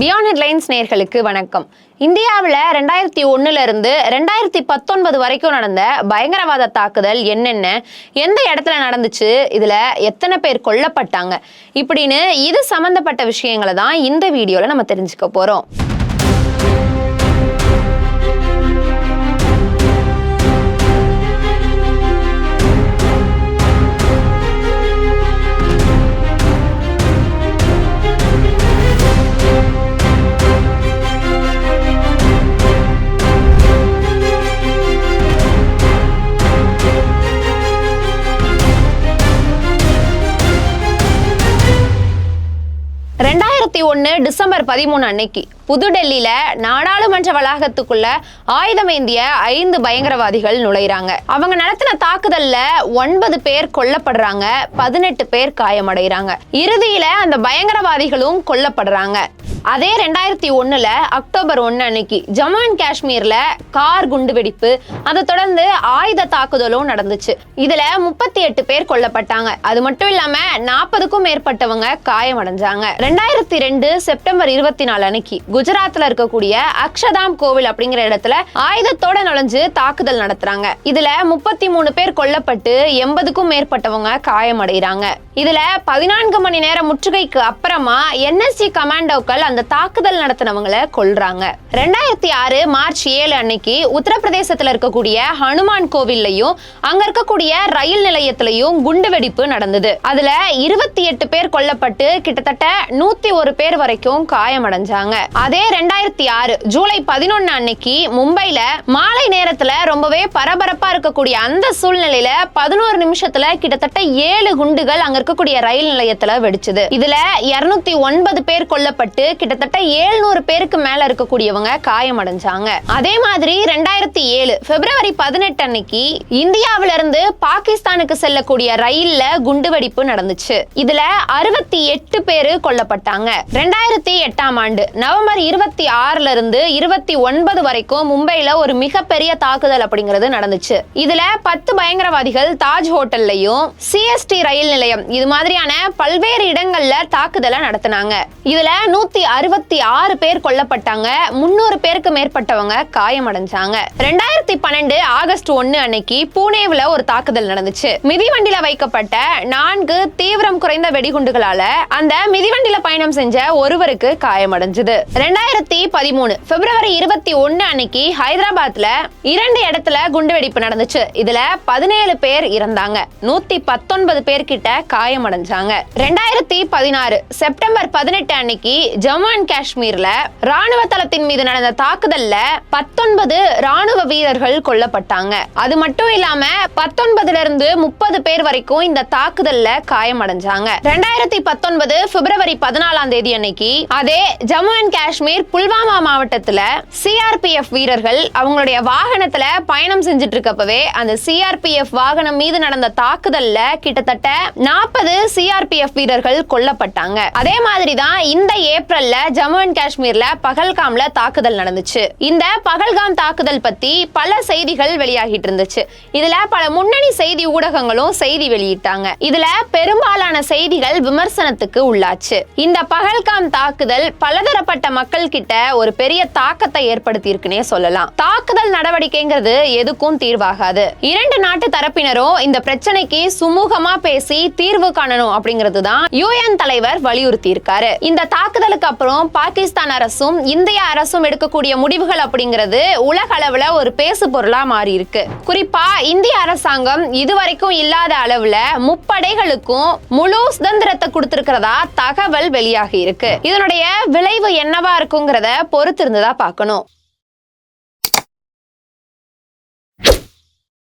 Beyond headlines நேர்களுக்கு வணக்கம். இந்தியாவில் ரெண்டாயிரத்தி ஒண்ணுல இருந்து ரெண்டாயிரத்தி பத்தொன்பது வரைக்கும் நடந்த பயங்கரவாத தாக்குதல் என்னென்ன எந்த இடத்துல நடந்துச்சு இதில் எத்தனை பேர் கொல்லப்பட்டாங்க இப்படின்னு இது சம்மந்தப்பட்ட விஷயங்களை தான் இந்த வீடியோவில் நம்ம தெரிஞ்சுக்க போகிறோம் ஒன்று டிசம்பர் பதிமூணு அன்னைக்கு. புதுடெல்லியில நாடாளுமன்ற வளாகத்துக்குள்ள ஆயுதமேந்திய ஐந்து பயங்கரவாதிகள் நுழையிறாங்க. அவங்க நடத்தின தாக்குதல்ல ஒன்பது பேர் கொல்லப்படுறாங்க பதினெட்டு பேர் காயமடைகிறாங்க. இறுதியில அந்த பயங்கரவாதிகளும் கொல்லப்படுறாங்க. அதே ரெண்டாயிரத்தி ஒன்றில் அக்டோபர் ஒன்னு அன்னைக்கு ஜம்மு அண்ட் காஷ்மீர்ல கார் குண்டுவெடிப்பு அதை தொடர்ந்து ஆயுத தாக்குதலும் நடந்துச்சு. இதுல முப்பத்தி எட்டு பேர் கொல்லப்பட்டாங்க. அது மட்டும் இல்லாமல் நாற்பதுக்கும் மேற்பட்டவங்க காயமடைஞ்சாங்க. ரெண்டாயிரத்தி ரெண்டு செப்டம்பர் இருபத்தி நாலு அன்னைக்கு குஜராத்தில் இருக்கக்கூடிய அக்ஷதாம் கோவில் அப்படிங்கிற இடத்துல ஆயுதத்தோட நுழைஞ்சு தாக்குதல் நடத்துறாங்க. இதில் முப்பத்தி மூணு பேர் கொல்லப்பட்டு எண்பதுக்கும் மேற்பட்டவங்க காயமடைகிறாங்க. இதில் பதினான்கு மணி நேரம் முற்றுகைக்கு அப்புறமா என்எஸ்சி கமாண்டோக்கள் அந்த தாக்குதல் நடத்தினவங்களை கொள்றாங்க ரெண்டாயிரத்தி ஆறு மார்ச் ஏழு அன்னைக்கு உத்தரப்பிரதேசத்துல இருக்கக்கூடிய ஹனுமான் கோவில்லையும் அங்க இருக்கக்கூடிய ரயில் நிலையத்திலையும் குண்டுவெடிப்பு நடந்தது. அதுல இருபத்தி எட்டு பேர் கொல்லப்பட்டு கிட்டத்தட்ட நூத்தி ஒரு பேர் வரைக்கும் காயமடைஞ்சாங்க. அதே ரெண்டாயிரத்தி ஆறு ஜூலை பதினொன்னு அன்னைக்கு மும்பைல மாலை நேரத்துல ரொம்பவே பரபரப்பா இருக்கக்கூடிய அந்த சூழ்நிலையில பதினோரு நிமிஷத்துல கிட்டத்தட்ட ஏழு குண்டுகள் அங்க இருக்கக்கூடிய ரயில் நிலையத்துல வெடிச்சது. இதுல இருநூத்தி ஒன்பது பேர் கொல்லப்பட்டு கிட்டத்தட்ட ஏழ்நூறு பேருக்கு மேல இருக்கக்கூடியவங்க காயமடைஞ்சாங்க. அதே மாதிரி ரெண்டாயிரத்தி ஏழு பிப்ரவரி பதினெட்டு அன்னைக்கு இந்தியாவில இருந்து பாகிஸ்தானுக்கு செல்லக்கூடிய ரயில்ல குண்டுவெடிப்பு நடந்துச்சு. இதுல அறுபத்தி எட்டு பேரு கொல்லப்பட்டாங்க. ரெண்டாயிரத்தி எட்டாம் ஆண்டு நவம்பர் இருபத்தி ஆறுல இருந்து இருபத்தி ஒன்பது வரைக்கும் மும்பைல ஒரு மிகப்பெரிய தாக்குதல் அப்படிங்கிறது நடந்துச்சு. இதுல பத்து பயங்கரவாதிகள் தாஜ் ஹோட்டல்லையும் சிஎஸ்டி ரயில் நிலையம் இது மாதிரியான பல்வேறு இடங்கள்ல தாக்குதலை நடத்தினாங்க. இதுல நூத்தி அறுபத்தி ஆறு பேர் கொல்லப்பட்டாங்க. முன்னூறு பேருக்கு மேற்பட்டவங்க காயமடைஞ்சாங்க. ரெண்டாயிரத்தி பன்னெண்டு ஆகஸ்ட் ஒன்னு அன்னைக்கு பூனேவில் ஒரு தாக்குதல் நடந்துச்சு. மிதிவண்டியில வைக்கப்பட்ட நான்கு தீவிரம் குறைந்த வெடிகுண்டுகளால அந்த மிதிவண்டியில பயணம் செஞ்ச ஒருவருக்கு காயமடைஞ்சது. ரெண்டாயிரத்தி பதிமூணு பிப்ரவரி இருபத்தி ஒன்னு அன்னைக்கு ஹைதராபாத்ல இரண்டு இடத்துல குண்டுவெடிப்பு நடந்துச்சு. இதுல பதினேழு பேர் இறந்தாங்க. நூத்தி பத்தொன்பது பேர் கிட்ட காயமடைஞ்சாங்க. ரெண்டாயிரத்தி பதினாறு செப்டம்பர் பதினெட்டு அன்னைக்கு ஜம்மு அண்ட் காஷ்மீர்ல ராணுவ தளத்தின் மீது நடந்த தாக்குதல்ல பத்தொன்பது ராணுவ வீரர்கள் கொல்லப்பட்டாங்க. அது மட்டும் இல்லாம பத்தொன்பதுல இருந்து முப்பது பேர் வரைக்கும் இந்த தாக்குதல்ல காயமடைஞ்சாங்க. ரெண்டாயிரத்தி பத்தொன்பது பிப்ரவரி பதினாலாம் தேதி அன்னைக்கு அதே ஜம்மு அண்ட் காஷ்மீர் புல்வாமா மாவட்டத்துல சிஆர்பிஎஃப் வீரர்கள் அவங்களுடைய வாகனத்துல பயணம் செஞ்சுட்டு இருக்கப்பவே அந்த சிஆர்பிஎஃப் வாகனம் மீது நடந்த தாக்குதல்ல கிட்டத்தட்ட நாற்பது சிஆர்பிஎஃப் வீரர்கள் கொல்லப்பட்டாங்க. அதே மாதிரி தான் இந்த ஏப்ரல்ல ஜம்மு அண்ட் காஷ்மீர்ல பகல்காம்ல தாக்குதல் நடந்துச்சு. இந்த பகல்காம் தாக்குதல் பத்தி பல செய்திகள் வெளியாகிட்டு இருந்துச்சு. இதுல பல முன்னணி செய்தி ஊடகங்களும் செய்தி வெளியிட்டாங்க. இதுல பெரும்பாலான செய்திகள் விமர்சனத்துக்கு உள்ளாச்சு. இந்த பகல்காம் தாக்குதல் பலதரப்பட்ட மக்கள் கிட்ட ஒரு பெரிய தாக்கத்தை ஏற்படுத்தி இருக்குன்னே சொல்லலாம். தாக்குதல் நடவடிக்கைங்கிறது எதுக்கும் தீர்வாகாது. இரண்டு நாட்டு தரப்பினரும் இந்த பிரச்சனைக்கு சுமூகமா பேசி தீர்வு காணணும் அப்படிங்கிறது தான் யூஎன் தலைவர் வலியுறுத்தி இருக்காரு இந்த தாக்குதலுக்கு அப்புறம் பாகிஸ்தான் அரசும் இந்திய அரசும் எடுக்கக்கூடிய முடிவுகள் அப்படிங்கிறது உலக அளவுல ஒரு பேசு பொருளா மாறி இருக்கு குறிப்பா இந்திய அரசாங்கம் இதுவரைக்கும் இல்லாத அளவுல முப்படைகளுக்கும் முழு சுதந்திரத்தை கொடுத்திருக்கிறதா தகவல் வெளியாகி இருக்கு. இதனுடைய விளைவு என்னவா இருக்குங்கிறத பொறுத்திருந்துதான் பார்க்கணும்.